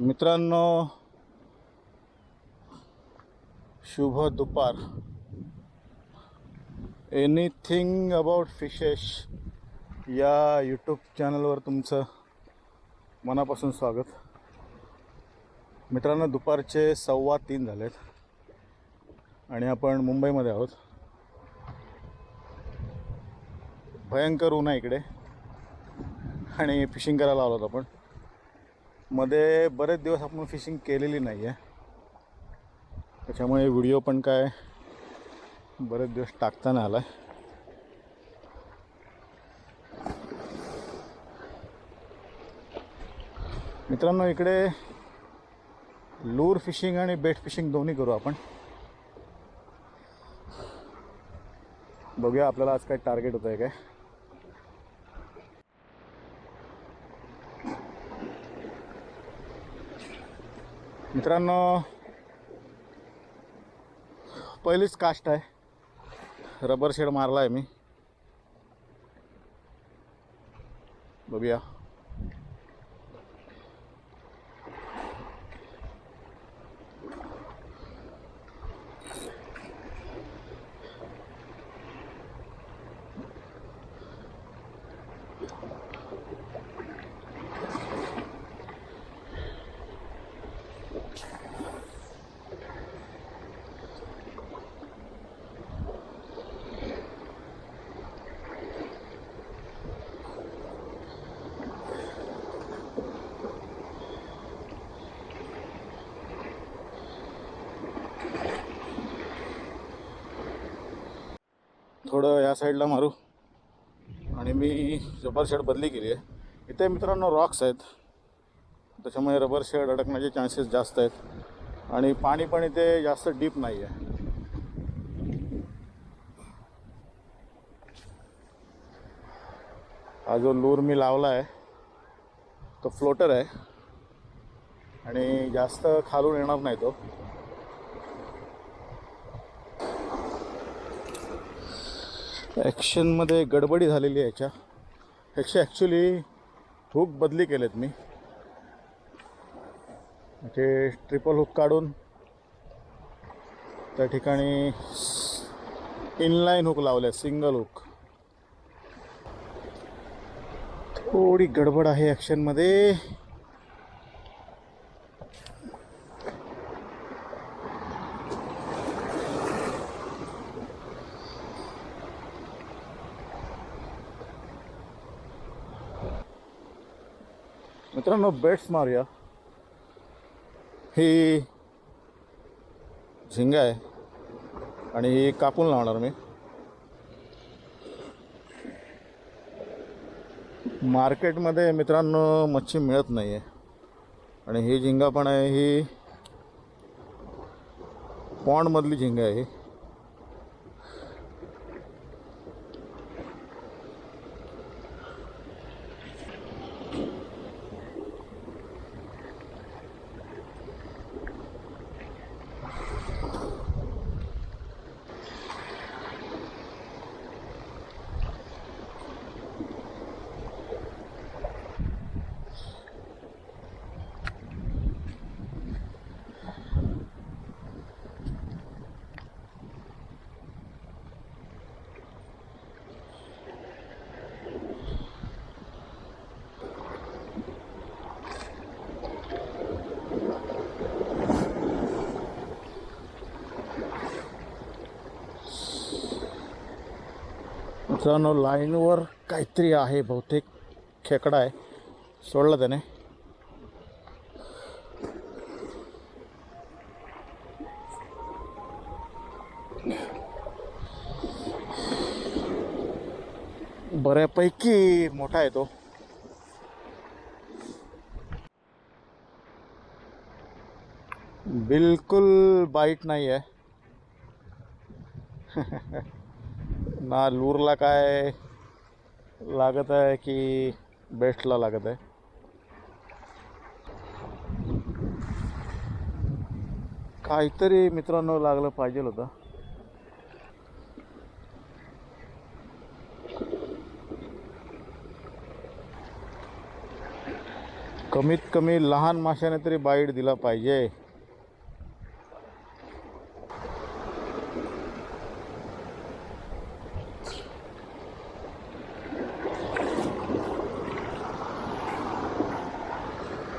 मित्रांनो शुभ दुपार. एनिथिंग अबाउट फिशेस या यूट्यूब चॅनलवर तुमचं मनापासून स्वागत. मित्रांनो दुपारचे सव्वा तीन झालेत आणि आपण मुंबईमध्ये आहोत. भयंकर ऊन आहे इकडे आणि फिशिंग करायला आलो आपण. मध्ये बरेच दिवस आपण फिशिंग केलेली नाही आहे त्याच्यामुळे व्हिडिओ पण काय बरेच दिवस टाकता नाही आला मित्रांनो इकडे लूर फिशिंग आणि बेट फिशिंग दोन्ही करू आपण. बघूया आपल्याला आज काय टार्गेट होतं आहे काय. मित्रांनो पहिलीच कास्ट आहे. रबर शेड मारला आहे मी. बघूया. थोडं या साईडला मारू. आणि मी रबर शेड बदली केली आहे. इथे मित्रांनो रॉक्स आहेत. त्याच्यामुळे रबर शेड अडकण्याचे चान्सेस जास्त आहेत. आणि पाणी पण इथे जास्त डीप नाही आहे हा जो लूर मी लावला आहे तो फ्लोटर आहे. आणि जास्त खालून येणार नाही तो. ॲक्शनमध्ये गडबडी झालेली आहे याच्या. ह्याची ॲक्च्युली हुक बदली केलेत मी. ते ट्रिपल हुक काढून त्या ठिकाणी इनलाईन हुक लावले सिंगल हुक थोडी गडबड आहे ॲक्शनमध्ये मित्रांनो बेट्स मारूया. ही झिंगा आहे आणि ही कापून लावणार मी. मार्केटमध्ये मित्रांनो मच्छी मिळत नाही आहे आणि ही झिंगा पण आहे ही पॉन्डमधली झिंगा आहे ही. मित्रांनो, लाईनवर काहीतरी आहे, बहुतेक खेकडा आहे. सोडला त्याने. बऱ्यापैकी मोठा आहे तो. बिलकुल बाईट नाही आहे ना लूरला काय लागत आहे की बेस्टला लागत आहे? काहीतरी मित्रांनो लागलं पाहिजे होतं. कमीत कमी लहान माशाने तरी बाईट दिला पाहिजे.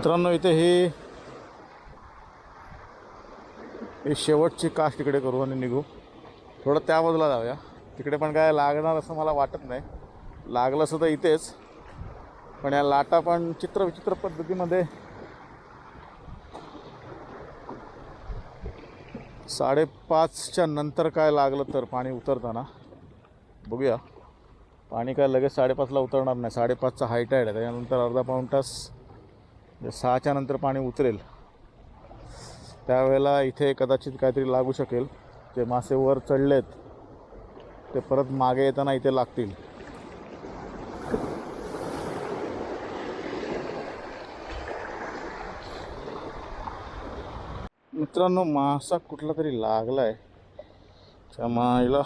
मित्रांनो इथे हे शेवटची कास्ट तिकडे करू आणि निघू. थोडं त्या बाजूला जाऊया. तिकडे पण काय लागणार असं मला वाटत नाही. लागलं असं तर इथेच. पण या लाटा पण चित्र विचित्र पद्धतीमध्ये साडेपाचच्या नंतर काय लागलं तर पाणी उतरताना. बघूया. पाणी काय लगेच साडेपाचला उतरणार नाही. साडेपाचचा हाय टाईड आहे. त्याच्यानंतर अर्धा पाऊण तास म्हणजे सहाच्या नंतर पाणी उतरेल. त्यावेळेला इथे कदाचित काहीतरी लागू शकेल. जे मासे वर चढलेत ते परत मागे येताना इथे लागतील. मित्रांनो मासा कुठला तरी लागलाय. त्या माईला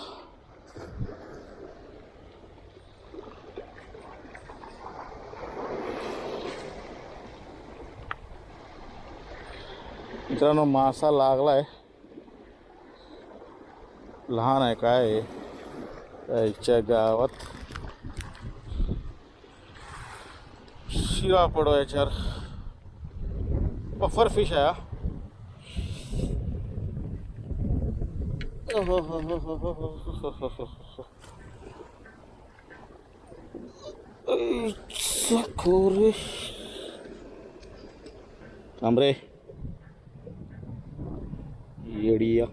मित्रांनो मासा लागलाय लहान आहे काय आहे? त्याच्या गावात शिरा पडो याच्यावर पफर फिश आहे हा. खोरे. थांब रे येडिया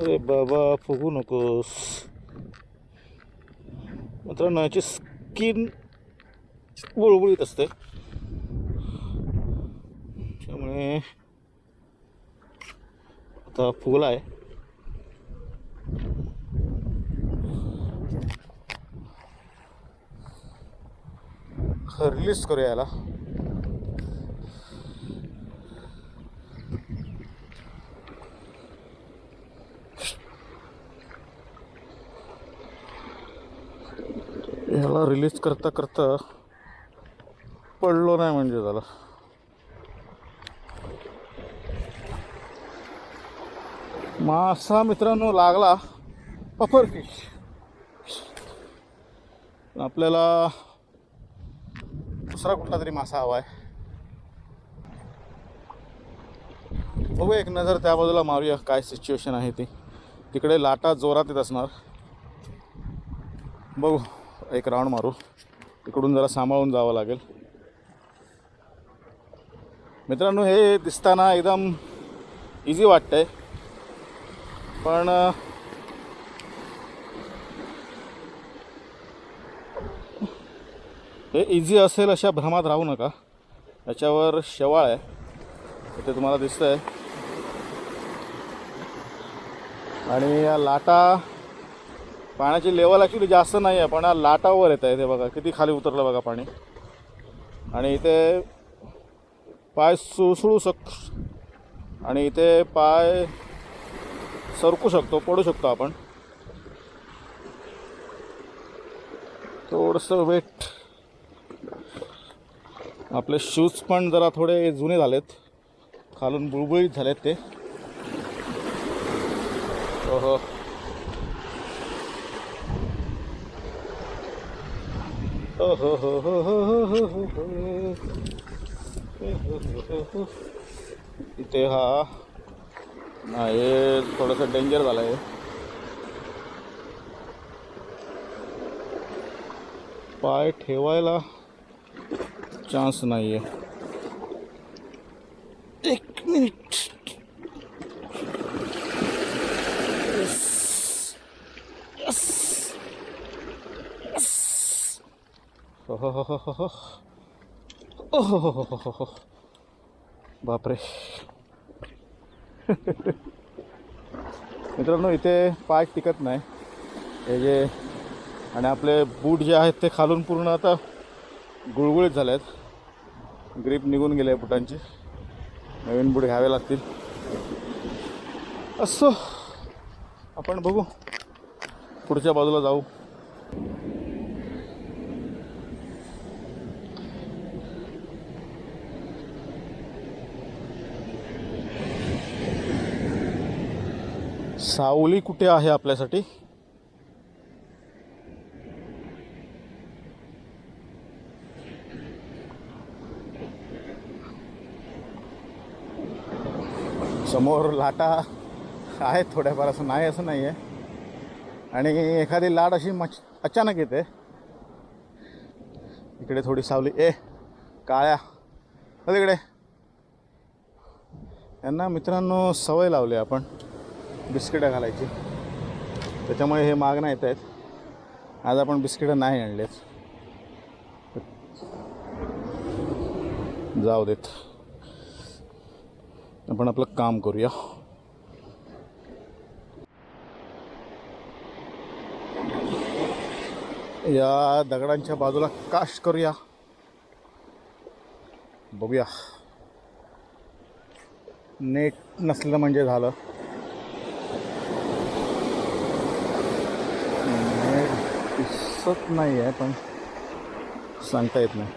अरे बाबा फुगू नकोस. मित्रांनो याची स्किन बुळबुळीत असते. आणि आता फुगला आहे. रिलीज करूया याला. याला रिलीज करता करता पडलो नाही म्हणजे झालं मासा मित्रांनो लागला पफर फिश आपल्याला दुसरा कुठला तरी मासा हवा आहे. बघू एक नजर त्या बाजूला मारूया काय सिच्युएशन आहे ती. तिकडे लाटा जोरात येत असणार. बघू एक राऊंड मारू. इकडून जरा सांभाळून जावं लागेल. मित्रांनो हे दिसताना एकदम इझी वाटतंय. पण हे इझी असेल अशा भ्रमात राहू नका. याच्यावर शेवाळ आहे. ते तुम्हाला दिसतंय. आणि या लाटा पाण्याची लेवल ॲक्च्युली जास्त नाही आहे पण या लाटावर येत आहे ते बघा. किती खाली उतरलं बघा पाणी. आणि इथे पाय सुसळू शक आणि इथे पाय सरकू शकतो पडू शकतो आपण. थोडंसं वेट आपले शूज पण जरा थोडे जुने झालेत. खालून बुळबुळीत झालेत ते. हो हो हो हो हो हो हो हा नाही हे थोडंसं डेंजर झालं आहे पाय ठेवायला चान्स नाही आहे एक मिनिट. हो हो हो हो हो हो. हो हो हो हो हो हो. बापरे मित्रांनो इथे पाय टिकत नाही. हे जे आणि आपले बूट जे आहेत ते खालून पूर्ण आता गुळगुळीत झाले आहेत ग्रीप निघून गेले आहे बुटांची. नवीन बूट घ्यावे लागतील. असो. आपण बघू. पुढच्या बाजूला जाऊ. सावली कुठे आहे आपल्यासाठी? समोर लाटा आहेत थोड्याफार असं नाही असं नाही आहे. आणि एखादी लाट अशी मच अचानक येते. इकडे थोडी सावली. ए काळ्या. तिकडे यांना मित्रांनो सवय लावली आपण. बिस्किटं घालायची. त्याच्यामुळे हे मागणं येत आहेत. आज आपण बिस्किटं नाही आणलेच जाऊ देत. आपण आपलं काम करूया. या दगडांच्या बाजूला काश करूया. बघूया. नेट नसलं म्हणजे झालं नेट दिसत नाही आहे पण सांगता येत नाही.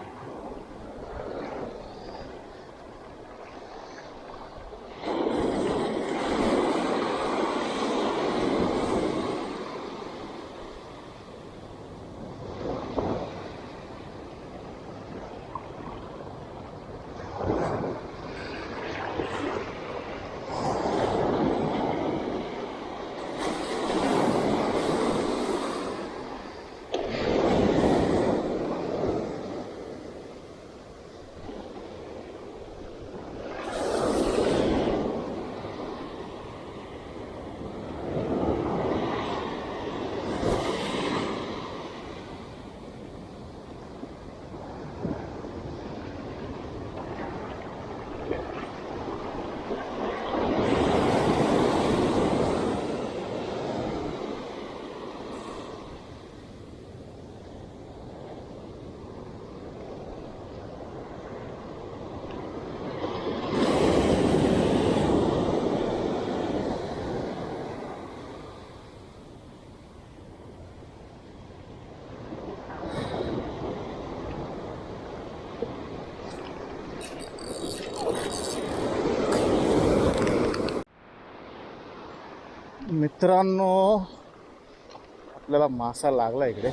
मित्रांनो आपल्याला मासा लागला इकडे.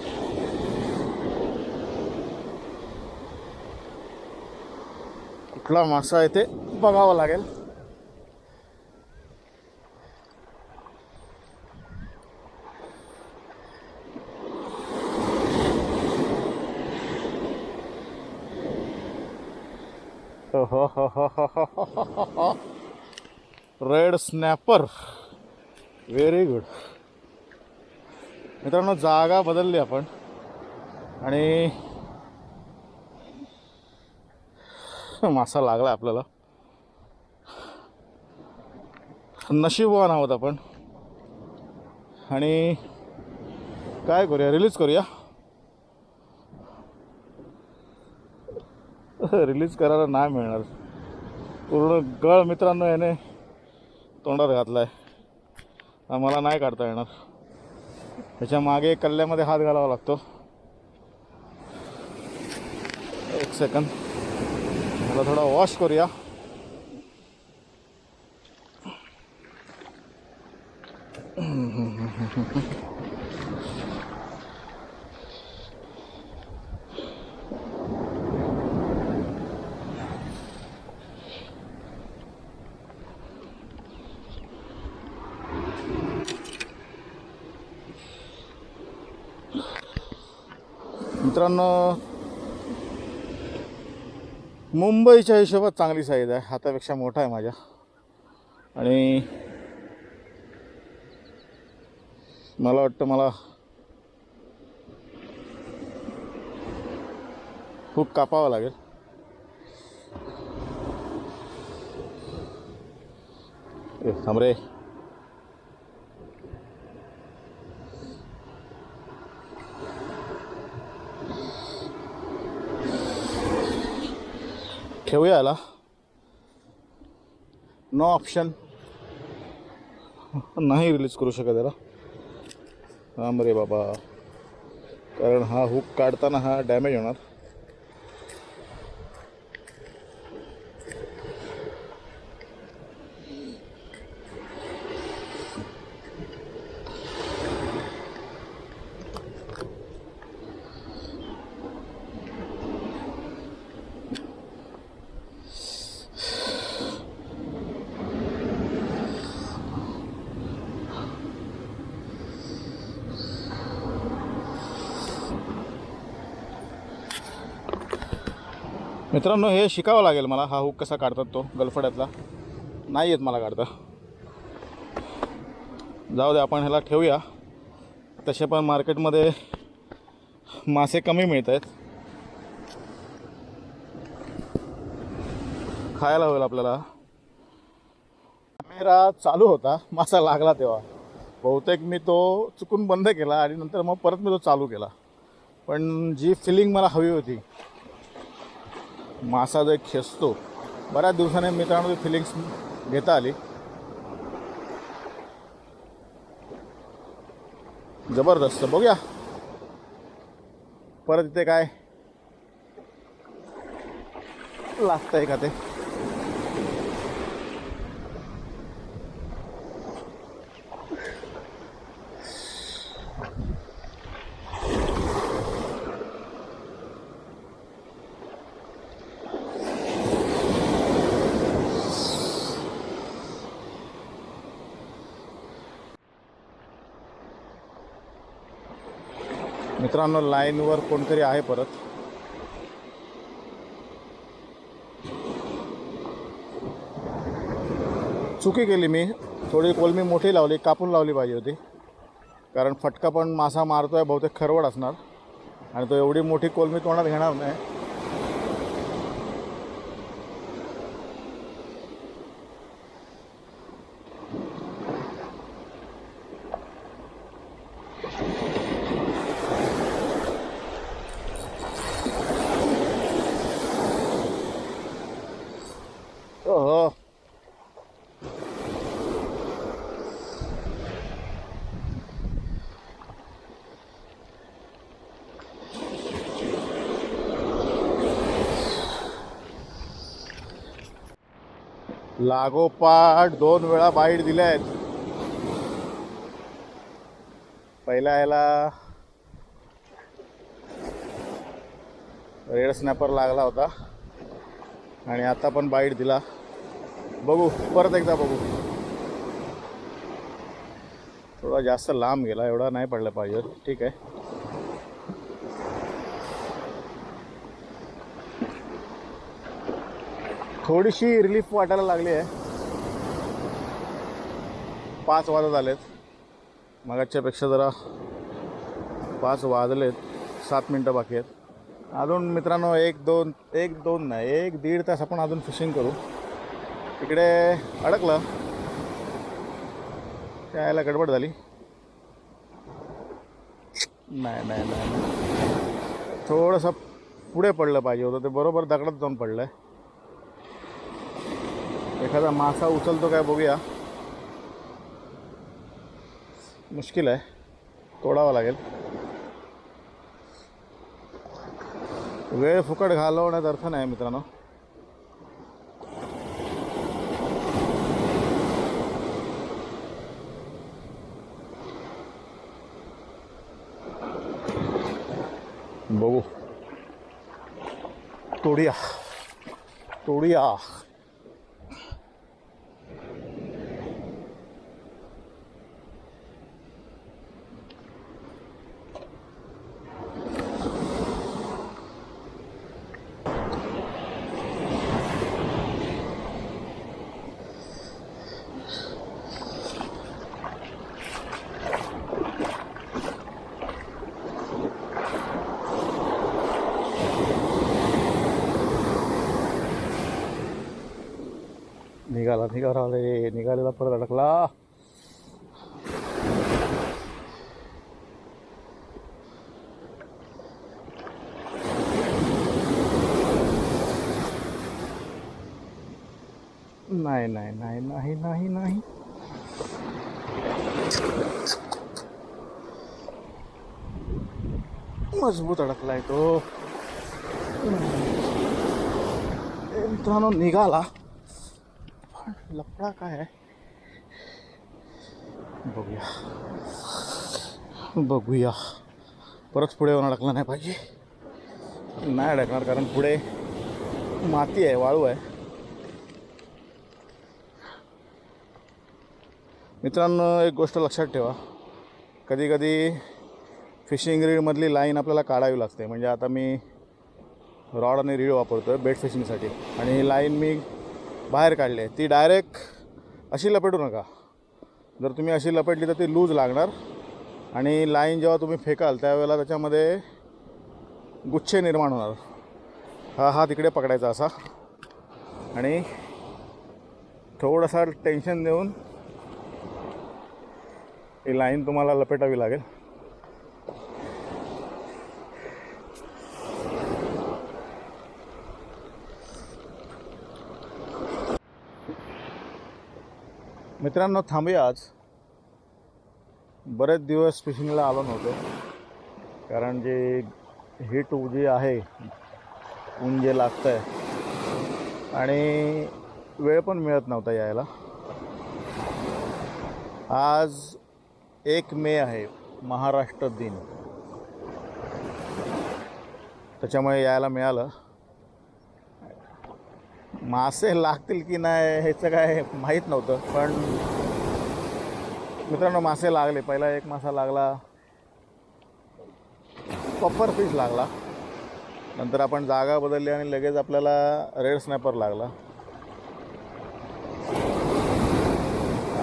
कुठला मासा आहे ते बघावा लागेल. रेड स्नॅपर व्हेरी गुड मित्रांनो जागा बदलली आपण. आणि मासा लागला आपल्याला. नशीबवान आहोत आपण. आणि काय करूया? रिलीज करूया. रिलीज करायला नाही मिळणार. पूर्ण गळ मित्रांनो याने तोंडात घातलाय. आहे मला नाही काढता येणार. त्याच्यामागे कल्ल्यामध्ये हात घालावा लागतो. एक सेकंद मला थोडा वॉश करूया. मित्रांनो मुंबईच्या हिशोबात चांगली साईज आहे. हातापेक्षा मोठा आहे माझ्या. आणि मला वाटतं मला खूप कापावं लागेल. ए थांब रे. ठेवूया याला नो ऑप्शन नाही रिलीज करू शकत याला. राम रे बाबा. कारण हा हुक काढताना हा डॅमेज होणार. मित्रांनो हे शिकावं लागेल मला. हा हुक कसा काढतात तो गलफड्यातला. नाही येत मला काढता. जाऊ दे आपण ह्याला ठेवूया. तसे पण मार्केटमध्ये मासे कमी मिळत आहेत खायला होईल आपल्याला. कॅमेरा चालू होता. मासा लागला तेव्हा. बहुतेक मी तो चुकून बंद केला आणि नंतर मग परत मी तो चालू केला. पण जी फिलिंग मला हवी होती मासा जो एक खेचतो बऱ्याच दिवसाने मित्रांनो ती फिलिंग्स घेता आली. जबरदस्त. बघूया. परत इथे काय लागतंय का ते? मित्रांनो लाईनवर कोणतरी आहे परत? चुकी केली मी. थोडी कोलमी मोठी लावली कापून लावली पाहिजे होती. कारण फटका पण मासा मारतोय बहुतेक खरवड असणार. आणि तो एवढी मोठी कोलमी तोंडात घेणार नाही. लागोपाठ दोन वेळा बाईट दिल्या आहेत. पहिल्या ह्याला रेड स्नॅपर लागला होता. आणि आता पण बाईट दिला. बघू परत एकदा बघू. थोडा जास्त लांब गेला एवढा नाही पडला पाहिजे. ठीक आहे. थोडीशी रिलीफ वाटायला लागली आहे. पाच वाजत आलेत मगाच्यापेक्षा जरा पाच वाजलेत. सात मिनटं बाकी आहेत. अजून मित्रांनो एक दोन एक दोन नाही एक दीड तास आपण अजून फिशिंग करू. तिकडे अडकलं. यायला गडबड झाली. नाही नाही नाही नाही. थोडंसं पुढे पडलं पाहिजे होतं. ते बरोबर दगडात जाऊन पडलं आहे एखादा मासा उचलतो काय बघूया. मुश्किल आहे. तोडावा लागेल. वेळ फुकट घालवण्यात अर्थ नाही मित्रांनो. बघू. तोडिया. तोडिया. निघाला निघाला रे निघालेला परत अडकला. नाही नाही नाही नाही नाही नाही. मजबूत अडकलाय तो. मित्रांनो निघाला. लफडा काय आहे? बघूया. बघूया. परत पुढे येऊन अडकला नाही पाहिजे. नाही अडकणार कारण पुढे माती आहे वाळू आहे. मित्रांनो एक गोष्ट लक्षात ठेवा. कधी कधी फिशिंग रीडमधली लाईन आपल्याला काढावी लागते. म्हणजे आता मी रॉड आणि रीड वापरतो आहे बेट फिशिंगसाठी आणि ही लाईन मी बाहेर काढले. ती डायरेक्ट अशी लपेटू नका. जर तुम्ही अशी लपेटली तर ती लूज लागणार. आणि लाईन जेव्हा तुम्ही फेकाल त्यावेळेला त्याच्यामध्ये गुच्छे निर्माण होणार. हा हा तिकडे पकडायचा असा. आणि थोडासा टेन्शन देऊन ही लाईन तुम्हाला लपेटावी लागेल. मित्रांनो थांबूया आज. बरेच दिवस फिशिंगला आलो नव्हतो. कारण जे हीट जी आहे ऊन जे लागतं आहे आणि वेळ पण मिळत नव्हता यायला. आज एक मे आहे महाराष्ट्र दिन. त्याच्यामुळे यायला मिळालं. मासे लागतील की नाही ह्याचं काय माहीत नव्हतं. पण मित्रांनो मासे लागले. पहिला एक मासा लागला. पप्पर फिश लागला. नंतर आपण जागा बदलली आणि लगेच आपल्याला रेड स्नॅपर लागला.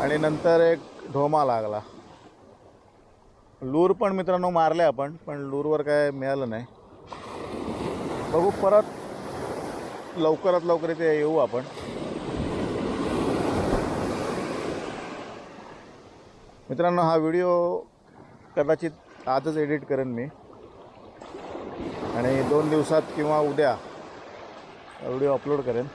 आणि नंतर एक ढोमा लागला. लूर पण मित्रांनो मारले आपण पण लूरवर काय मिळालं नाही. बघू परत लवकरात लवकर इथे येऊ आपण. मित्रांनो हा व्हिडिओ कदाचित आजच एडिट करेन मी. आणि दोन दिवसात किंवा उद्या व्हिडिओ अपलोड करेन.